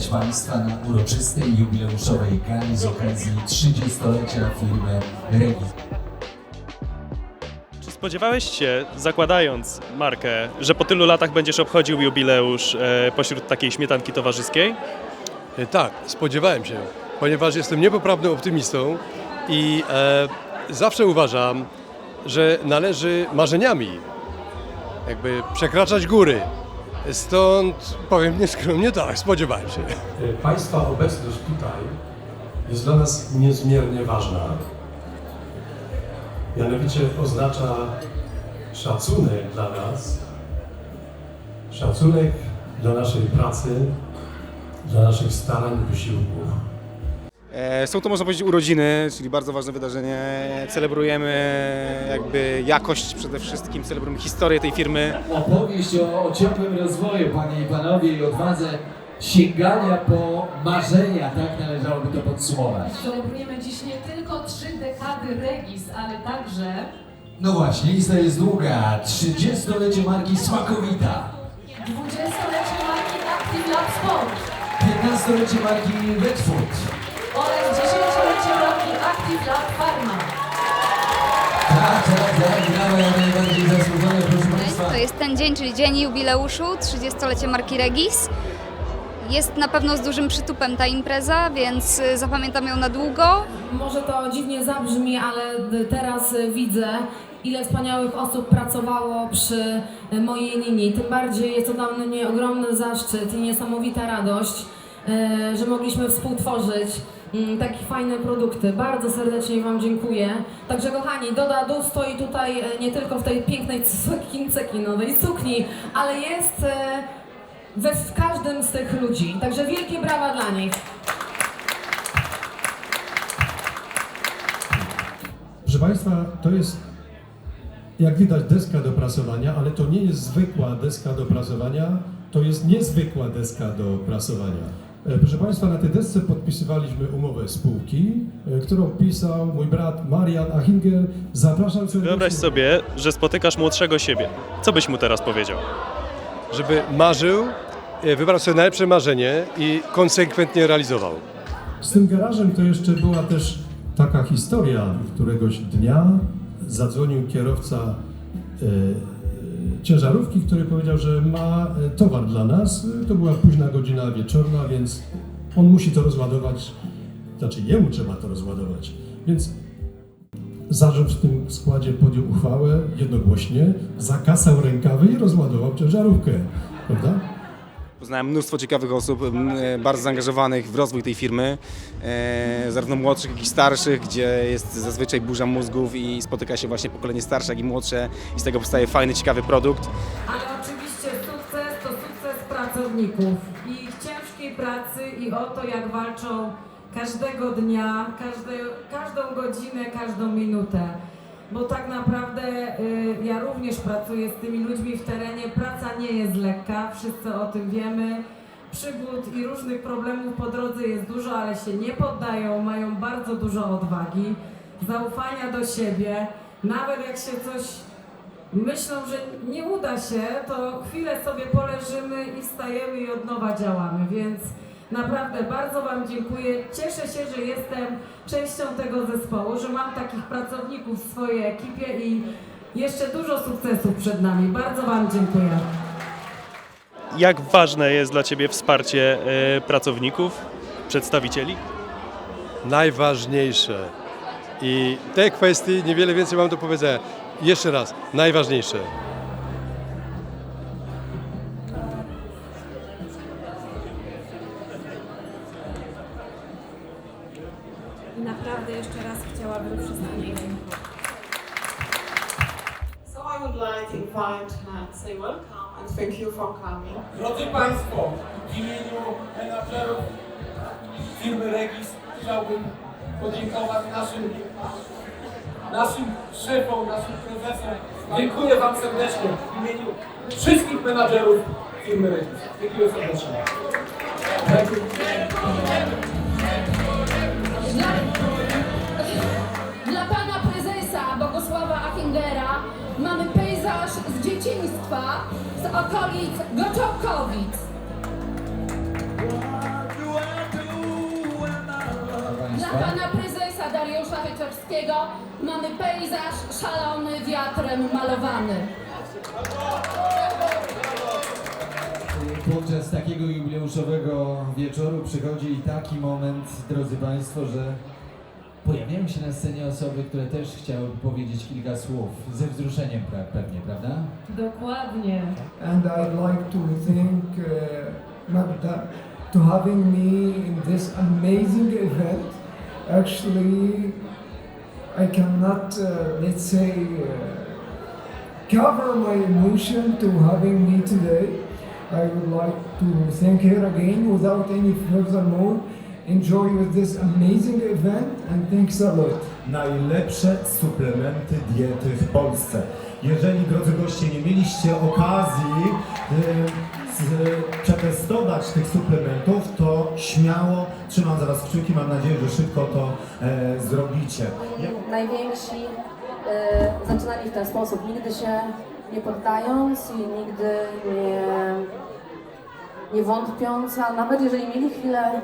przywitać Państwa na uroczystej jubileuszowej gali z okazji 30-lecia firmy Regis. Czy spodziewałeś się, zakładając markę, że po tylu latach będziesz obchodził jubileusz e, pośród takiej śmietanki towarzyskiej? E, Tak, spodziewałem się, ponieważ jestem niepoprawnym optymistą i e, zawsze uważam, że należy marzeniami jakby przekraczać góry. Stąd powiem nieskromnie tak, spodziewałem się. Państwa obecność tutaj jest dla nas niezmiernie ważna. Mianowicie oznacza szacunek dla nas, szacunek dla naszej pracy, dla naszych starań, wysiłków. E, Są to można powiedzieć urodziny, czyli bardzo ważne wydarzenie. Celebrujemy jakby jakość przede wszystkim, celebrujemy historię tej firmy. Opowieść o, o ciągłym rozwoju, Panie i Panowie, i odwadze sięgania po marzenia, tak należałoby to podsumować. Celebrujemy dziś nie tylko trzy dekady Regis, ale także No właśnie, lista jest długa. 30-lecie marki Smakowita, 20-lecie marki Active Lab Sport 15-lecie marki Redfood, oraz 10-lecie Pharma. Tak, tak, tak, brawa jak najbardziej zasłużone, proszę Państwa. To jest ten dzień, czyli dzień jubileuszu, 30-lecie marki Regis. Jest na pewno z dużym przytupem ta impreza, więc y, zapamiętam ją na długo. Może to dziwnie zabrzmi, ale teraz widzę, ile wspaniałych osób pracowało przy mojej linii. Tym bardziej jest to dla mnie ogromny zaszczyt i niesamowita radość, y, że mogliśmy współtworzyć takie fajne produkty. Bardzo serdecznie Wam dziękuję. Także kochani, Doda Du stoi tutaj y, nie tylko w tej pięknej cukinowej sukni, ale jest y, we w każdym z tych ludzi. Także wielkie brawa dla nich. Proszę Państwa, to jest jak widać deska do prasowania, ale to nie jest zwykła deska do prasowania, to jest niezwykła deska do prasowania. E, Proszę Państwa, na tej desce podpisywaliśmy umowę spółki, e, którą pisał mój brat Marian Achinger. Zapraszam serdecznie. Wyobraź sobie, że spotykasz młodszego siebie. Co byś mu teraz powiedział? Żeby marzył, e, wybrał sobie najlepsze marzenie i konsekwentnie realizował. Z tym garażem to jeszcze była też taka historia. Któregoś dnia zadzwonił kierowca ciężarówki, który powiedział, że ma e, towar dla nas. To była późna godzina wieczorna, więc on musi to rozładować. Znaczy jemu trzeba to rozładować. Więc zarząd w tym składzie podjął uchwałę jednogłośnie, zakasał rękawy i rozładował ciężarówkę. Prawda? Poznałem mnóstwo ciekawych osób, e, bardzo zaangażowanych w rozwój tej firmy, e, zarówno młodszych, jak i starszych, gdzie jest zazwyczaj burza mózgów i spotyka się właśnie pokolenie starsze, jak i młodsze i z tego powstaje fajny, ciekawy produkt. Ale oczywiście sukces to sukces pracowników i ich ciężkiej pracy i o to, jak walczą każdego dnia, każde, każdą godzinę, każdą minutę. Bo tak naprawdę y, ja również pracuję z tymi ludźmi w terenie. Praca nie jest lekka, wszyscy o tym wiemy. Przygód i różnych problemów po drodze jest dużo, ale się nie poddają, mają bardzo dużo odwagi, zaufania do siebie. Nawet jak się coś myślą, że nie uda się, to chwilę sobie poleżymy i wstajemy i od nowa działamy, więc naprawdę bardzo Wam dziękuję. Cieszę się, że jestem częścią tego zespołu, że mam takich pracowników w swojej ekipie i jeszcze dużo sukcesów przed nami. Bardzo Wam dziękuję. Jak ważne jest dla Ciebie wsparcie e, pracowników, przedstawicieli? Najważniejsze. I te kwestie, niewiele więcej mam do powiedzenia. Jeszcze raz, najważniejsze. Invite and say welcome and thank you for coming. Drodzy Państwo, w imieniu menadżerów firmy Regis chciałbym podziękować naszym, naszym szefom, naszym prezesom. Dziękuję Wam serdecznie w imieniu wszystkich menadżerów firmy Regis. Dziękuję serdecznie. Dziękuję. Dla, dzieciństwa z okolic Goczałkowic. Dla pana prezesa Dariusza Wieczorskiego mamy pejzaż szalony wiatrem malowany. Podczas takiego jubileuszowego wieczoru przychodzi taki moment, drodzy Państwo, że pojawiają się na scenie osoby, które też chciałyby powiedzieć kilka słów. Ze wzruszeniem pra- pewnie, prawda? Dokładnie. and I'd like to thank uh, Magda to having me in this amazing event. Actually, I cannot, uh, let's say, uh, cover my emotion to having me today. I would like to thank her again without any furthermore. Enjoy with this amazing event and thanks a lot. najlepsze suplementy diety w Polsce. Jeżeli, drodzy goście, nie mieliście okazji y, z, przetestować tych suplementów, to śmiało trzymam za Was kciuki, mam nadzieję, że szybko to e, zrobicie. Ja- najwięksi y, zaczynali w ten sposób, nigdy się nie poddając i nigdy nie, nie wątpiąc, a nawet jeżeli mieli chwile y,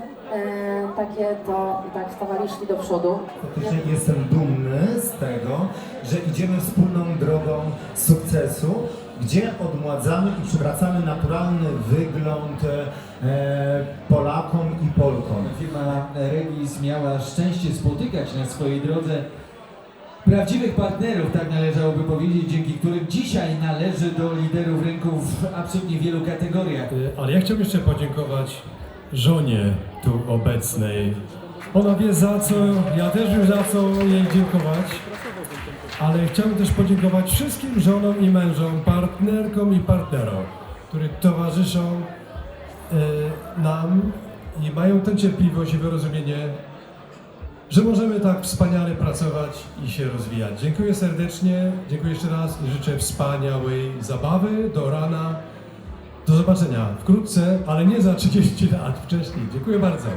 takie, to i tak stawali, szli do przodu. Faktycznie jestem dumny z tego, że idziemy wspólną drogą sukcesu, gdzie odmładzamy i przywracamy naturalny wygląd e, Polakom i Polkom. Firma Regis miała szczęście spotykać na swojej drodze prawdziwych partnerów, tak należałoby powiedzieć, dzięki którym dzisiaj należy do liderów rynku w absolutnie wielu kategoriach. Y, Ale ja chciałbym jeszcze podziękować żonie tu obecnej. Ona wie za co, ja też wiem za co jej dziękować. Ale chciałbym też podziękować wszystkim żonom i mężom, partnerkom i partnerom, którzy towarzyszą y, nam i mają tę cierpliwość i wyrozumienie, że możemy tak wspaniale pracować i się rozwijać. Dziękuję serdecznie, dziękuję jeszcze raz i życzę wspaniałej zabawy do rana. Do zobaczenia wkrótce, ale nie za 30 lat wcześniej. Dziękuję bardzo.